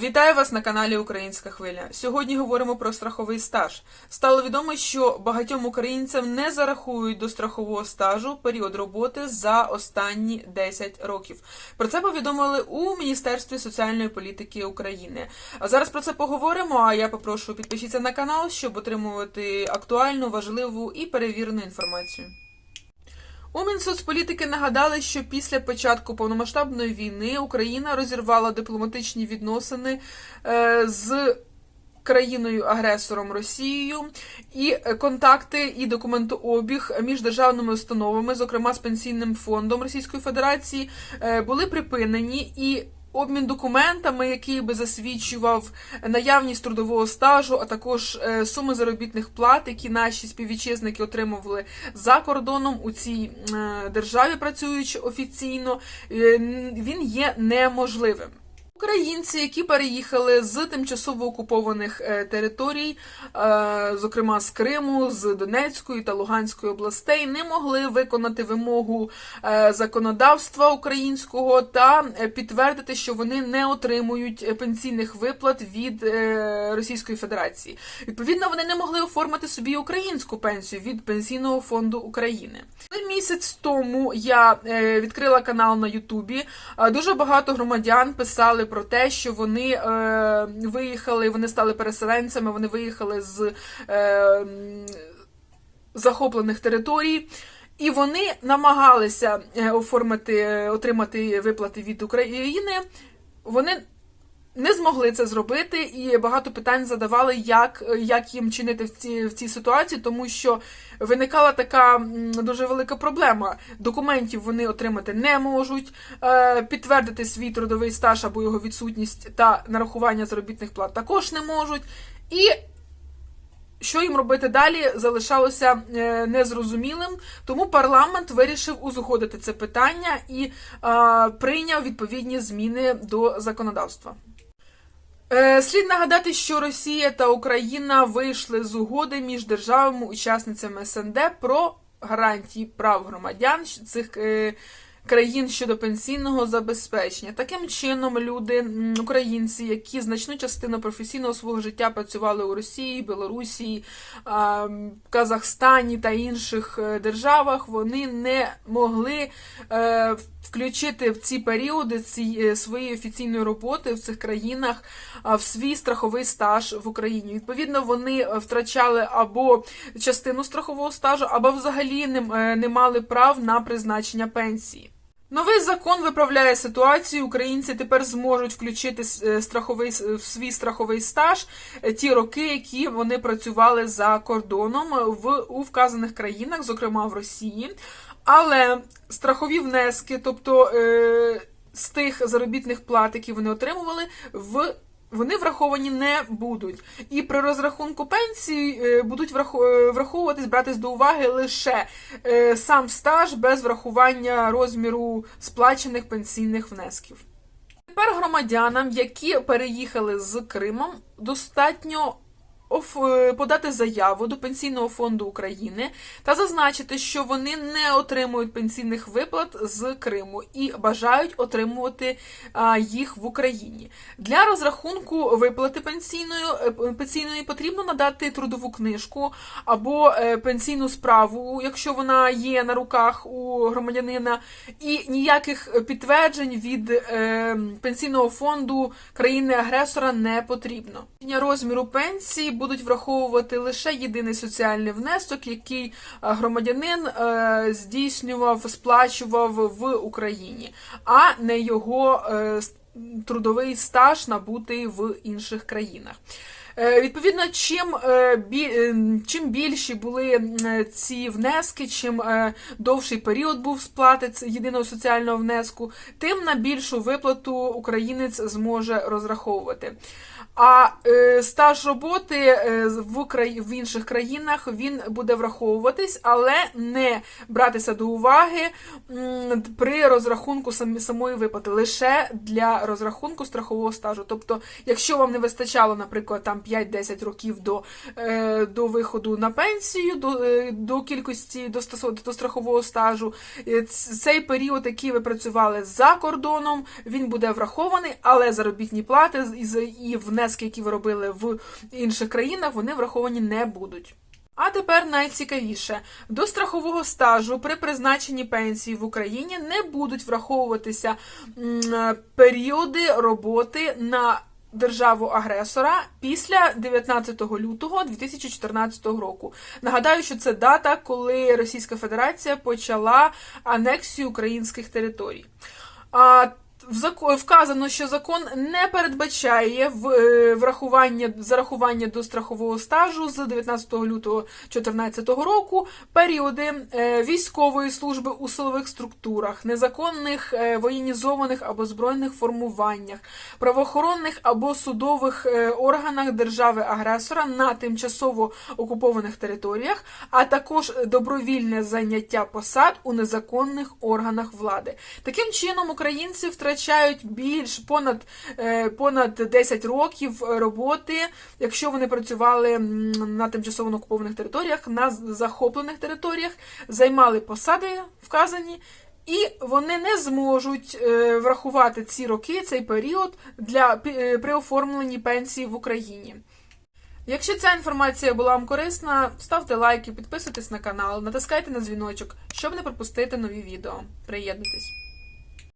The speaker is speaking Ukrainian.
Вітаю вас на каналі Українська Хвиля. Сьогодні говоримо про страховий стаж. Стало відомо, що багатьом українцям не зарахують до страхового стажу період роботи за останні 10 років. Про це повідомили у Міністерстві соціальної політики України. А зараз про це поговоримо. А я попрошу підпишіться на канал, щоб отримувати актуальну, важливу і перевірену інформацію. У Мінсоцполітики нагадали, що після початку повномасштабної війни Україна розірвала дипломатичні відносини е, з країною-агресором Росією, і контакти і документообіг між державними установами, зокрема з пенсійним фондом Російської Федерації, е, були припинені і. Обмін документами, який би засвідчував наявність трудового стажу, а також е, суми заробітних плат, які наші співвітчизники отримували за кордоном у цій е, державі, працюючи офіційно, е, він є неможливим. Українці, які переїхали з тимчасово окупованих е, територій, е, зокрема з Криму, з Донецької та Луганської областей, не могли виконати вимогу е, законодавства українського та підтвердити, що вони не отримують пенсійних виплат від Російської Федерації. Відповідно, вони не могли оформити собі українську пенсію від Пенсійного фонду України. Місяць тому я відкрила канал на Ютубі. Дуже багато громадян писали про те, що вони е, виїхали, вони стали переселенцями, вони виїхали з е, захоплених територій. І вони намагалися е, оформити, е, отримати виплати від України. Вони не змогли це зробити, і багато питань задавали, як, як їм чинити в цій, в цій ситуації, тому що виникала така дуже велика проблема. Документів вони отримати не можуть, е, підтвердити свій трудовий стаж або його відсутність та нарахування заробітних плат також не можуть. І що їм робити далі, залишалося е, незрозумілим, тому парламент вирішив узгодити це питання і е, прийняв відповідні зміни до законодавства. Е, Слід нагадати, що Росія та Україна вийшли з угоди між державами-учасницями СНД про гарантії прав громадян цих е, країн щодо пенсійного забезпечення. Таким чином, люди, українці, які значну частину професійного свого життя працювали у Росії, Білорусі, Казахстані та інших е, державах, вони не могли е, включити в ці періоди ці, е, своєї офіційної роботи в цих країнах в свій страховий стаж в Україні. Відповідно, вони е, втрачали або частину страхового стажу, або взагалі не, е, не мали прав на призначення пенсії. Новий закон виправляє ситуацію. Українці тепер зможуть включити страховий в свій страховий стаж ті роки, які вони працювали за кордоном в у вказаних країнах, зокрема в Росії. Але страхові внески, тобто е, з тих заробітних плат, які вони отримували, в вони враховані не будуть. І при розрахунку пенсії е, будуть е, враховуватись, братись до уваги лише е, сам стаж без врахування розміру сплачених пенсійних внесків. Тепер громадянам, які переїхали з Кримом, достатньо подати заяву до Пенсійного фонду України та зазначити, що вони не отримують пенсійних виплат з Криму і бажають отримувати їх в Україні. Для розрахунку виплати пенсійної, е, пенсійної потрібно надати трудову книжку або е, пенсійну справу, якщо вона є на руках у громадянина, і ніяких підтверджень від е, пенсійного фонду країни-агресора не потрібно. Розміру пенсії будуть враховувати лише єдиний соціальний внесок, який е, громадянин е, здійснював, сплачував в Україні, а не його е, трудовий стаж набутий в інших країнах. Відповідно, чим, чим більші були ці внески, чим довший період був сплати єдиного соціального внеску, тим на більшу виплату українець зможе розраховувати. А е, стаж роботи е, в, край... в інших країнах він буде враховуватись, але не братися до уваги при розрахунку самої виплати, лише для розрахунку страхового стажу. Тобто, якщо вам не вистачало, наприклад, там 5-10 років до, е, до виходу на пенсію, до, е, до кількості до, до страхового стажу. Е, Цей період, який ви працювали за кордоном, він буде врахований, але заробітні плати і, і внески, які ви робили в інших країнах, вони враховані не будуть. А тепер найцікавіше: до страхового стажу при призначенні пенсії в Україні не будуть враховуватися періоди роботи на державу-агресора після 19 лютого 2014 року. Нагадаю, що це дата, коли Російська Федерація почала анексію українських територій. Вказано, що закон не передбачає е, врахування зарахування до страхового стажу з 19 лютого 2014 року періоди е, військової служби у силових структурах, незаконних е, воєнізованих або збройних формуваннях, правоохоронних або судових органах держави-агресора на тимчасово окупованих територіях, а також добровільне заняття посад у незаконних органах влади. Таким чином, українці втрачають більш понад, е, понад 10 років роботи, якщо вони працювали на тимчасово окупованих територіях, на захоплених територіях, займали посади вказані. І вони не зможуть е, врахувати ці роки, цей період для е, при оформленні пенсії в Україні. Якщо ця інформація була вам корисна, ставте лайки, підписуйтесь на канал, натискайте на дзвіночок, щоб не пропустити нові відео. Приєднуйтесь.